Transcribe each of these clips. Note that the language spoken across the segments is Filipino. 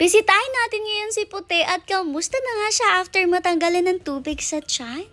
Bisitahin natin ngayon si Puti at kamusta na nga siya after matanggalan ng tubig sa tiyan.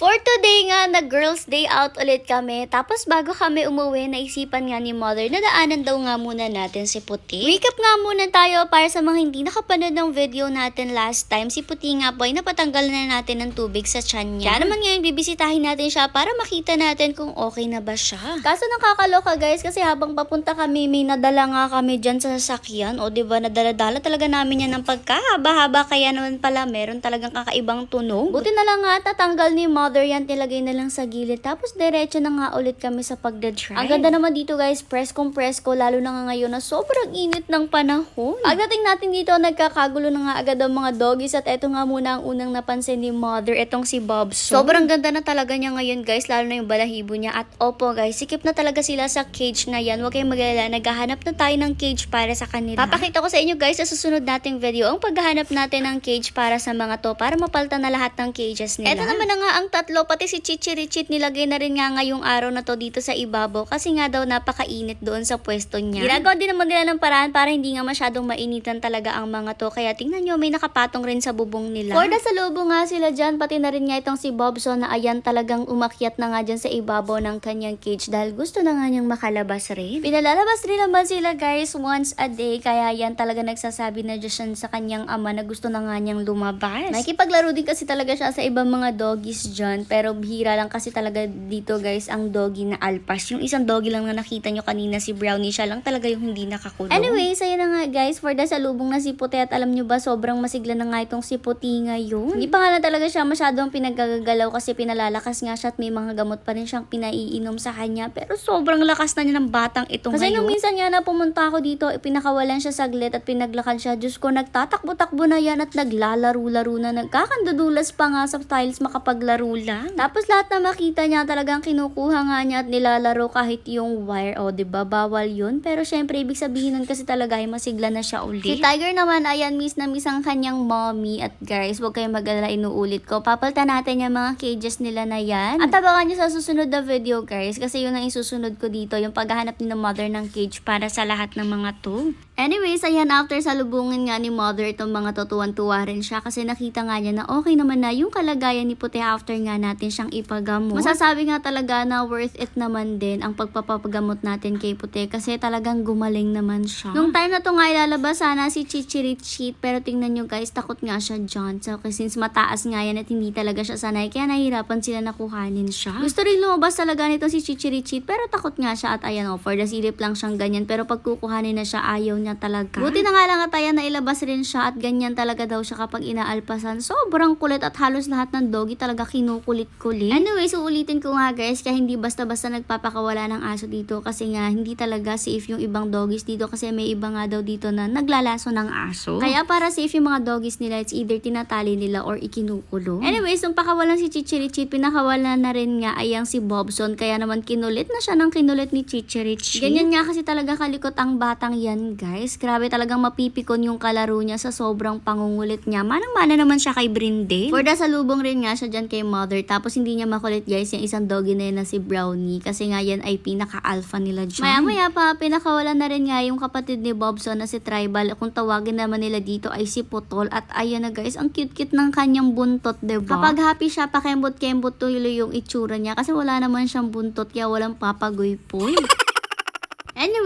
For today nga, na girls day out ulit kami. Tapos bago kami umuwi, naisipan nga ni mother na daanan daw nga muna natin si Puti. Wake up nga muna tayo para sa mga hindi nakapanood ng video natin last time. Si Puti nga po ay napatanggal na natin ng tubig sa tiyan niya. Kaya naman ngayon, bibisitahin natin siya para makita natin kung okay na ba siya. Kaso nakakaloka guys, kasi habang papunta kami, may nadala nga kami dyan sa sasakyan. O ba nadala-dala talaga namin yan ng pagkahaba-haba. Kaya naman pala, meron talagang kakaibang tunog. Buti na lang nga, tatanggal ni mother yan, nilagay na lang sa gilid. Tapos diretso na nga ulit kami sa pagdadrive. Ang ganda naman dito guys, press kung press ko, lalo na nga ngayon na sobrang init ng panahon. Pagdating natin dito, nagkakagulo na nga agad ang mga doggies at eto nga muna ang unang napansin ni mother, etong si Bobson. Sobrang ganda na talaga niya ngayon guys, lalo na yung balahibo niya. At opo guys, sikip na talaga sila sa cage na yan. Huwag kayong magalala, naghahanap na tayo ng cage para sa kanila. Papakita ko sa inyo guys sa susunod nating video ang paghahanap natin ng cage para sa mga to, para mapalitan na lahat ng cages nila. Eto naman na nga ang tatlo, pati si Chichi Richit nilagay na rin nga ngayong araw na to dito sa ibabaw kasi nga daw napakainit doon sa pwesto niya. Ginagawa din naman nila ng paraan para hindi nga masyadong mainitan talaga ang mga to. Kaya tingnan nyo, may nakapatong rin sa bubong nila. For sa lubo nga sila dyan, pati na rin nga itong si Bobson na ayan talagang umakyat na nga dyan sa ibabaw ng kanyang cage dahil gusto na nga niyang makalabas rin. Pinalalabas rin naman sila guys once a day kaya yan talaga nagsasabi na dyan sa kanyang ama na gusto na nga niyang lumabas. Nakikipaglaro din kasi talaga siya sa ibang mga doggies dyan pero bihira lang kasi talaga dito guys ang doggy na alpas. Yung isang doggy lang na nakita nyo kanina si Brownie siya lang talaga yung hindi nakakulong. Anyway, sa'yo na nga guys for the salubong na si Puti at alam nyo ba sobrang masigla na nga itong si Puti ngayon. Hindi pa nga lang talaga siya masyadong pinagagalaw kasi pinalalakas nga siya at may mga gamot pa rin siyang pinaiinom sa kanya pero sobrang lakas na niya ng batang ito kasi ngayon. nung minsan nga na pumunta ako dito, ipinakawalan siya saglit at pinaglakad siya. Diyos ko, nagtatakbo-takbo na yan at naglalaro-laro na. Nagkakandudulas pa nga sa tiles makapaglaro lang. Tapos lahat na makita niya talagang kinukuha nga niya at nilalaro kahit yung wire. O, di ba Bawal yun. Pero syempre, ibig sabihin nun kasi talaga ay masigla na siya ulit. Si Tiger naman, ayan, miss na miss ang kanyang mommy. At guys, huwag kayong mag-alala, inuulit ko. Papalitan natin yung mga cages nila na yan. At abangan nyo sa susunod na video, guys. Kasi yun ang isusunod ko dito, yung paghahanap ni ng mother ng cage para sa lahat ng mga to. Anyways, ayan, after salubungin nga ni mother itong mga tutuwan-tuwa rin siya kasi nakita nga niya na okay naman na yung kalagayan ni Puti after nga natin siyang ipagamot. Masasabi nga talaga na worth it naman din ang pagpapagamot natin kay Puti kasi talagang gumaling naman siya. Nung time na to nga ilalabas sana si Chichirichit pero tingnan nyo guys, takot nga siya dyan. So, kasi since mataas nga yan at hindi talaga siya sanay kaya nahihirapan sila na kuhanin siya. Gusto rin lumabas talaga nito si Chichirichit pero takot nga siya at ayan o, for the silip lang siyang ganyan pero pag kukuhanin na siya ayaw niya talaga. Buti na nga lang at ayan na ilabas rin siya at ganyan talaga daw siya kapag inaalpasan. Sobrang kulit at halos lahat ng doggy talaga kinukulit-kulit. Anyway, so ulitin ko nga guys, kaya hindi basta-basta nagpapakawala ng aso dito kasi nga hindi talaga safe yung ibang doggies dito kasi may iba nga daw dito na naglalaso ng aso. Kaya para safe yung mga doggies nila, it's either tinatali nila or ikinukulong. Anyways, nung pakawalan si Chichirichit, pinakawalan na rin nga ay ang si Bobson kaya naman kinulit na siya ng kinulit ni Chichirichit. Ganyan nga kasi talaga kalikot ang batang yan guys. Grabe talagang mapipikon yung kalaro niya sa sobrang pangungulit niya. Manang-mana naman siya kay Brinde. For the salubong rin nga siya dyan kay mother. Tapos hindi niya makulit guys yung isang doggy na yun na si Brownie. Kasi nga yan ay pinaka-alpha nila dyan. Maya-maya pa, pinakawalan na rin nga yung kapatid ni Bobson na si Tribal. Kung tawagin naman nila dito ay si Putol. At ayan na guys, ang cute-cute ng kanyang buntot, diba? Kapag happy siya, pakembot-kembot tuloy yung itsura niya. Kasi wala naman siyang buntot, kaya walang papagoy-poy.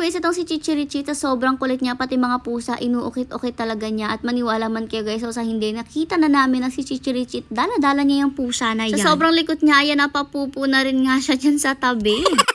Anyways, itong si Chichirichita, sobrang kulit niya, pati mga pusa, inuukit-ukit talaga niya. At maniwala man kayo guys, o sa hindi, nakita na namin na si Chichirichit, dala-dala niya yung pusa na yan. Sa sobrang likot niya, ayan, napapupo na rin nga siya dyan sa tabi.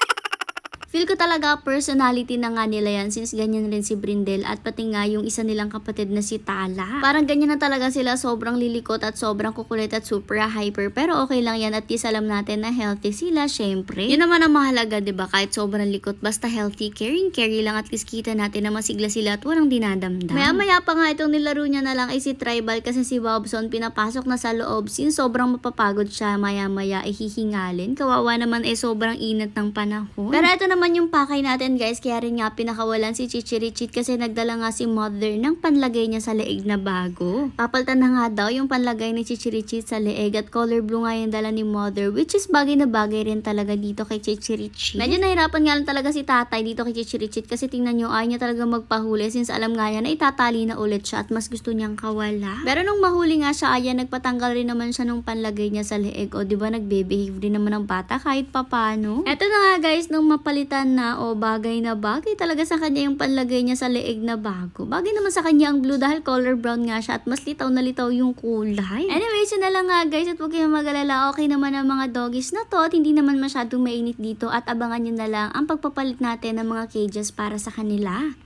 Feel ko talaga personality na nga nila yan since ganyan rin si Brindel at pati nga yung isa nilang kapatid na si Tala. Parang ganyan na talaga sila sobrang lilikot at sobrang kukulit at super hyper pero okay lang yan at least alam natin na healthy sila syempre. Yun naman ang mahalaga ba diba kahit sobrang likot basta healthy, caring, carry lang at least kita natin na masigla sila at walang dinadamdam. Maya maya pa nga itong nilaro niya na lang ay si Tribal kasi si Bobson pinapasok na sa loob since sobrang mapapagod siya maya maya ay hihingalin. Kawawa naman eh sobrang init ng panahon. Pero ito naman naman yung pakay natin guys, kaya rin nga pinakawalan si Chichirichit kasi nagdala nga si mother ng panlagay niya sa leeg na bago. Papalitan na nga daw yung panlagay ni Chichirichit sa leeg at color blue nga yung dala ni mother which is bagay na bagay rin talaga dito kay Chichirichit. Medyo nahirapan nga lang talaga si tatay dito kay Chichirichit kasi tingnan nyo ayaw niya talaga magpahuli since alam nga niya na itatali na ulit siya at mas gusto niyang kawala. Pero nung mahuli nga siya, ayan nagpatanggal rin naman siya nung panlagay niya sa leeg o di ba nagbe-behave din naman ng bata kahit papano. Eto na nga guys, nung mapalitan na o bagay na bagay talaga sa kanya yung panlagay niya sa leeg na bago. Bagay naman sa kanya ang blue dahil color brown nga siya at mas litaw na litaw yung kulay. Anyways, yun na lang nga guys at huwag kayong mag-alala. Okay naman ang mga doggies na to at hindi naman masyadong mainit dito at abangan nyo na lang ang pagpapalit natin ng mga cages para sa kanila.